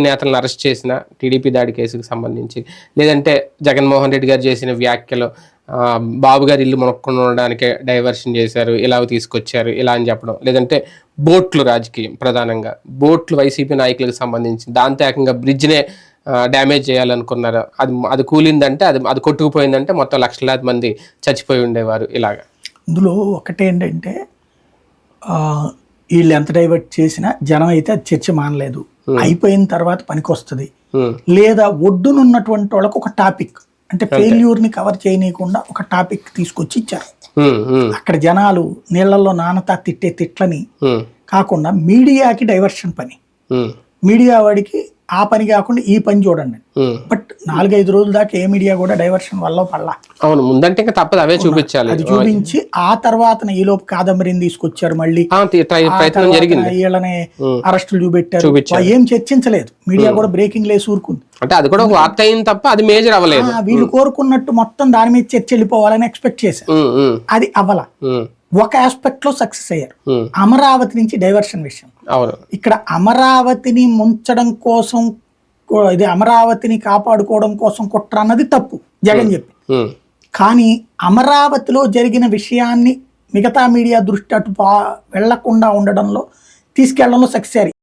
నేతలను అరెస్ట్ చేసిన టీడీపీ దాడి కేసుకు సంబంధించి లేదంటే జగన్మోహన్ రెడ్డి గారు చేసిన వ్యాఖ్యలు బాబు గారు ఇల్లు మొనక్కుండా ఉండడానికి డైవర్షన్ చేశారు ఇలా తీసుకొచ్చారు ఇలా అని చెప్పడం లేదంటే బోట్లు రాజకీయం ప్రధానంగా బోట్లు వైసీపీ నాయకులకు సంబంధించి దాంతో ఏకంగా బ్రిడ్జ్నే డ్యామేజ్ చేయాలనుకున్నారు అది అది కూలిందంటే అది అది కొట్టుకుపోయిందంటే మొత్తం లక్షలాది మంది చచ్చిపోయి ఉండేవారు ఇలాగా. ఇందులో ఒకటేంటంటే ఏంటంటే వీళ్ళు ఎంత డైవర్ట్ చేసినా జనం అయితే అది చర్చ మానలేదు. అయిపోయిన తర్వాత పనికొస్తుంది. లేదా ఒడ్డునున్నటువంటి వాళ్ళకు ఒక టాపిక్. అంటే failure ని కవర్ చేయనీయకుండా ఒక టాపిక్ తీసుకొచ్చి ఇచ్చారు. అక్కడ జనాలు నీళ్ళలో నానతా తిట్టే తిట్లని కాకుండా మీడియాకి డైవర్షన్ పని. మీడియా వాడికి ఆ పని కాకుండా ఈ పని చూడండి. బట్ నాలుగైదు రోజుల దాకా ఏ మీడియా కూడా డైవర్షన్ వల్ల పడలా. అవును ముందంటే ఇంకా తప్పదు అవే చూపించాలి. అది చూపించి ఆ తర్వాత ఈలోపు కాదంబరిని తీసుకొచ్చారు మళ్ళీ. వీళ్ళని. అరెస్టులు చూపెట్టారు. ఏం చర్చించలేదు. మీడియా కూడా బ్రేకింగ్ లేసి ఊరుకుంది. అంటే అది కూడా ఒక వార్త అయింది తప్ప అది మేజర్ అవ్వలేదు. వీళ్ళు కోరుకున్నట్టు మొత్తం దాని మీద చర్చ వెళ్ళిపోవాలని ఎక్స్పెక్ట్ చేశారు. అది అవ్వల. ఒక ఆస్పెక్ట్లో సక్సెస్ అయ్యారు. ఉమ్. అమరావతి నుంచి డైవర్షన్ విషయం. ఇక్కడ అమరావతిని ముంచడం కోసం ఇది అమరావతిని కాపాడుకోవడం కోసం కుట్ర అన్నది తప్పు జగన్ చెప్పి. ఉమ్, కానీ అమరావతిలో జరిగిన విషయాన్ని మిగతా మీడియా దృష్టి అటు వెళ్ళకుండా ఉండడంలో తీసుకెళ్ళడంలో సక్సెస్ అయ్యారు.